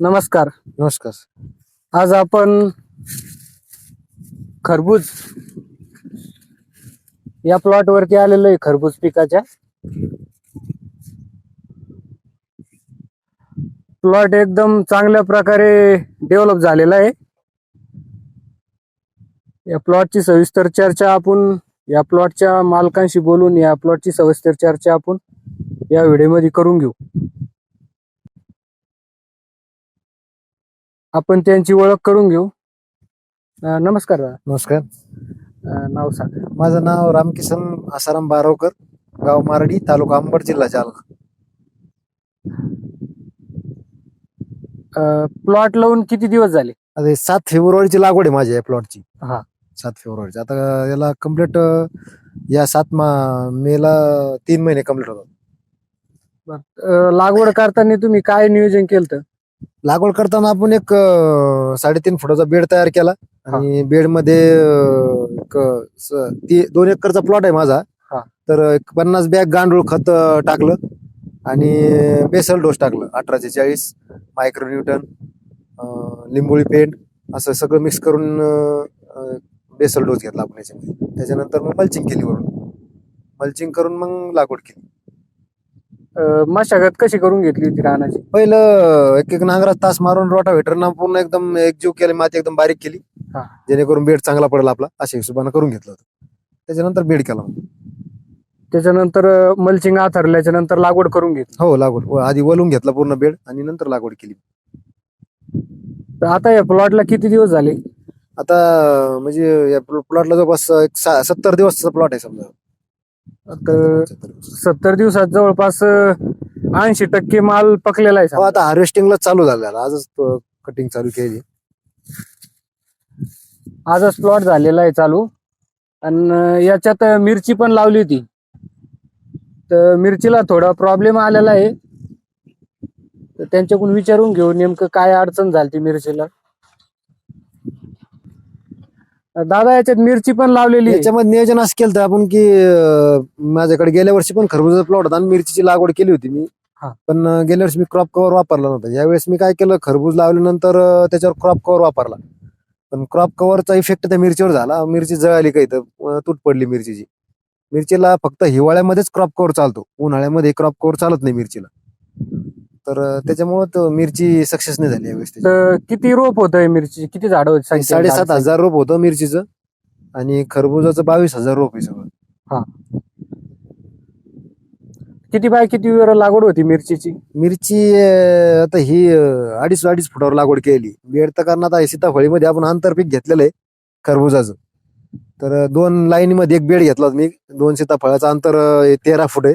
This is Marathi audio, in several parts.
नमस्कार. नमस्कार. आज आपण खरबूज या प्लॉट वरती आलेलो आहे खरबूज पिकाच्या. प्लॉट एकदम चांगल्या प्रकारे डेव्हलप झालेला आहे. या प्लॉटची सविस्तर चर्चा आपण या प्लॉटच्या मालकांशी बोलून या प्लॉटची सविस्तर चर्चा आपण या व्हिडिओमध्ये करून घेऊ. आपण त्यांची ओळख करून घेऊ. अं, नमस्कार दादा. नमस्कार. अं, नाव सांगा. माझं नाव रामकिसन आसाराम बारवकर गाव मारडी तालुका अंबड जिल्हा जालना. प्लॉट लावून किती दिवस झाले? आता हे सात फेब्रुवारीची लागवड आहे माझी या प्लॉटची. हा. सात फेब्रुवारीची. आता याला कंप्लीट या सात मा मेला तीन महिने कंप्लीट होतात. अं, लागवड करताना तुम्ही काय नियोजन केलं लागवड करताना आपण एक अं, साडेतीन फुटाचा बेड तयार केला. आणि बेडमध्ये अं, एक, स- ती दोन एकरचा प्लॉट आहे माझा. हा. तर एक पन्नास बॅग गांडूळ खत अं, टाकलं. आणि बेसल डोस टाकलं अठराशे चाळीस मायक्रोन्यूटन अं, लिंबोळी पेंट असं सगळं मिक्स करून अं, बेसल डोस घेतला आपण याच्यामध्ये. त्याच्यानंतर मग मल्चिंग केली वरून. मल्चिंग करून मग लागवड केली. मशागत कशी करून घेतली होती रानाची? पहिलं एक एक नांगरात तास मारून रोटावेटरना पूर्ण एकदम एकजीव केली माती एकदम बारीक केली. हा. जेणेकरून बेड चांगला पडेल आपला अशा हिशोबानं करून घेतलं होतं. त्याच्यानंतर बेड केला मग. त्याच्यानंतर मल्चिंग आथरल्याच्या नंतर लागवड करून घेतली. हो लागवड. व आधी वलून घेतला पूर्ण बेड आणि नंतर लागवड केली. तर आता या प्लॉटला किती दिवस झाले? आता म्हणजे या प्लॉटला जवळपास एक सा- सत्तर दिवसचा प्लॉट आहे समजा. तर सत्तर दिवसात जवळपास ऐंशी टक्के माल पकलेला आहे हो समजा. आता हार्वेस्टिंगला चालू झालेला. आजच कटिंग चालू केली. आजच प्लॉट झालेला आहे चालू. आणि याच्यात मिरची पण लावली होती. तर मिरचीला थोडा प्रॉब्लेम आलेला आहे. तर त्यांच्याकडून विचारून घेऊ नेमकं काय अडचण झाली ती मिरचीला. दादा याच्यात मिरची पण लावलेली आहे. याच्यामध्ये नियोजन असं केलं आपण की अं, माझ्याकडे गेल्या वर्षी पण खरबुजाचा प्लॉट होता आणि मिरचीची लागवड केली होती मी. हा. पण अं, गेल्या वर्षी मी क्रॉप कव्हर वापरला नव्हता. यावेळेस मी काय केलं खरबूज लावल्यानंतर अं, त्याच्यावर क्रॉप कव्हर वापरला. पण क्रॉप कव्हरचा इफेक्ट त्या मिरचीवर झाला. मिरची जळाली काही तर अं, तूट पडली मिरचीची. मिरचीला फक्त हिवाळ्यामध्येच क्रॉप कव्हर चालतो. उन्हाळ्यामध्ये क्रॉप कव्हर चालत नाही मिरचीला. तर त्याच्यामुळं तो मिरची सक्सेस नाही झाली यावेळेस त्याची. तर किती रोप होत मिरची? किती झाड होत साडेसात हजार रोप होतं मिरचीचं आणि खरबुजाचं बावीस हजार रोप आहे सगळं. किती बाय किती वेळ लागवड होती मिरचीची? मिरची अं, आता ही अं, अडीच अडीच फुटावर लागवड केली. बेड तर कारण आता सीताफळीमध्ये आपण आंतरपीक घेतलेलं आहे खरबुजाचं. तर अं, दोन लाईन मध्ये एक बेड घेतला होता मी. दोन सीताफळाचं अंतर अं, तेरा फूट आहे.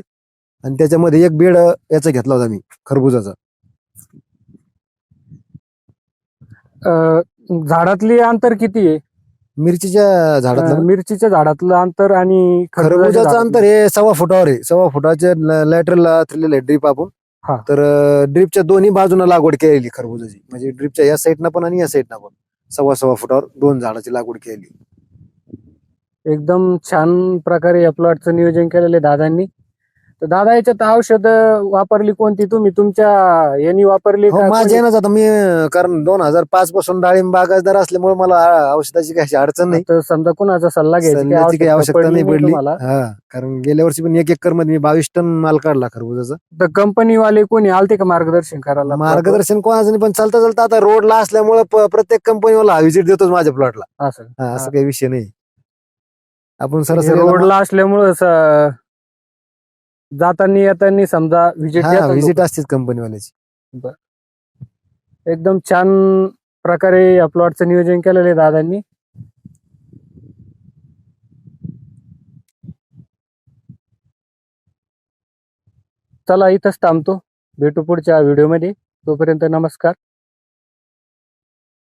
आणि त्याच्यामध्ये एक बेड याचा घेतला होता मी खरबुजाचा. अं, झाडातली अंतर किती आहे? मिरचीच्या झाडातलं? अं, मिरचीच्या झाडातलं अंतर आणि खरबुजाच्या खरबुजाचं झाडातलं- अंतर हे सव्वा फुटावर आहे. सव्वा फुटाच्या लॅटरला थ्रिलेलं आहे ड्रीप आपण. हा. तर ड्रीपच्या दोन्ही बाजूना लागवड केलेली खरबुजाची. म्हणजे ड्रीपच्या या साईडनं पण आणि या साईडनं पण. सव्वा सव्वा फुटावर दोन झाडाची लागवड केली एकदम छान प्रकारे या प्लॉटचं नियोजन केलेलं आहे दादांनी. तर दादा याच्यात औषध वापरली कोणती तुम्ही? तुमच्या यांनी वापरली हो का माझ्या मी कारण दोन हजार पाच पासून डाळिंब बागायतदार असल्यामुळे मला आ- औषधाची काही अडचण नाही. तर समजा कुणाचा सल्ला घ्यायची काही सल्ल्याची काही आवश्यकता नाही पडली पडली. तुम्हाला? हा कारण गेल्या वर्षी पण एक एकरमध्ये मी बावीस टन माल काढला खरबुजाचा. तर कंपनीवाले कोणी आलते का मार्गदर्शन करायला? मार्गदर्शन कोणाचं नाही पण चालता चालता आता रोडला असल्यामुळे प- प्रत्येक कंपनीवाला व्हिजिट देतोच माझ्या प्लॉटला असं. हा, असं. काही विषय नाही. आपण म्हणजे सरासरी रोडला असल्यामुळं स- जाताना येताना समजा व्हिजिट व्हिजिट असतेच कंपनीवाल्याची एकदम छान प्रकारे या प्लॉटचं नियोजन केलेलं आहे दादांनी. चला इथंच थांबतो. भेटू पुढच्या व्हिडिओमध्ये तोपर्यंत नमस्कार.